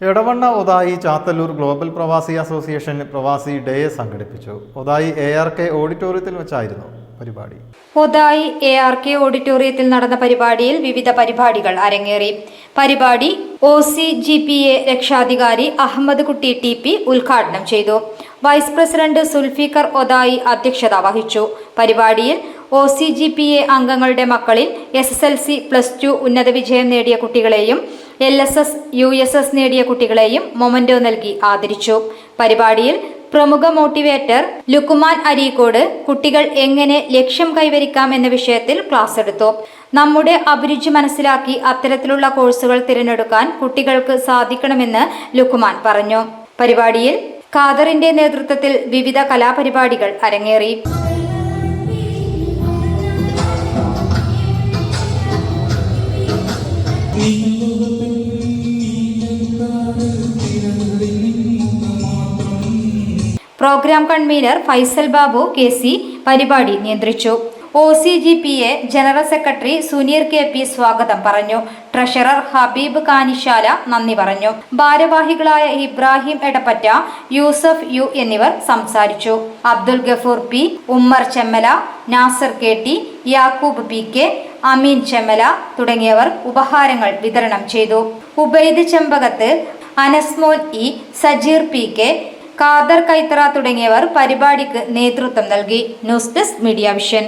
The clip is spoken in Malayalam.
Edavanna Othayi Chathallur global Pravasi association Pravasi day സംഘടിപ്പിച്ചു. ഒതായി എ ആർ കെ ഓഡിറ്റോറിയത്തിൽ വെച്ചായിരുന്നു പരിപാടി. ഒതായി എ ആർ കെ ഓഡിറ്റോറിയത്തിൽ നടന്ന പരിപാടിയിൽ വിവിധ പരിപാടികൾ അരങ്ങേറി. പരിപാടി O C G P A രക്ഷാധികാരി അഹമ്മദ് കുട്ടി ടി പി ഉദ്ഘാടനം ചെയ്തു. വൈസ് പ്രസിഡന്റ് സുൽഫിക്കർ ഒതായി അധ്യക്ഷത വഹിച്ചു. പരിപാടിയിൽ O C G P A അംഗങ്ങളുടെ മക്കളിൽ S S L C plus two ഉന്നത വിജയം നേടിയ കുട്ടികളെയും L S S U S S നേടിയ കുട്ടികളെയും മൊമന്റോ നൽകി ആദരിച്ചു. പരിപാടിയിൽ പ്രമുഖ മോട്ടിവേറ്റർ ലുക്കുമാൻ അരീക്കോട് കുട്ടികൾ എങ്ങനെ ലക്ഷ്യം കൈവരിക്കാം എന്ന വിഷയത്തിൽ ക്ലാസ് എടുത്തു. നമ്മുടെ അഭിരുചി മനസ്സിലാക്കി അത്തരത്തിലുള്ള കോഴ്സുകൾ തിരഞ്ഞെടുക്കാൻ കുട്ടികൾക്ക് സാധിക്കണമെന്ന് ലുക്കുമാൻ പറഞ്ഞു. പരിപാടിയിൽ ഖാദറിന്റെ നേതൃത്വത്തിൽ വിവിധ കലാപരിപാടികൾ അരങ്ങേറി. Program convener Faisal Babu K C പരിപാടി നിയന്ത്രിച്ചു. O C G P A general secretary Suneer K P സ്വാഗതം പറഞ്ഞു. ട്രഷറർ ഹബീബ് കാനിശാല നന്ദി പറഞ്ഞു. ഭാരവാഹികളായ ഇബ്രാഹിം എടപ്പറ്റ യൂസഫ് യു എന്നിവർ സംസാരിച്ചു. Abdul Gafoor P Ummer Chemmala Nasar K T Yakub P K Ameen Chemmala തുടങ്ങിയവർ ഉപഹാരങ്ങൾ വിതരണം ചെയ്തു. Ubaid Chembakath Anasmon E Sajeer P K Khader Kaithara തുടങ്ങിയവർ പരിപാടിക്ക് നേതൃത്വം നൽകി. News desk media vision.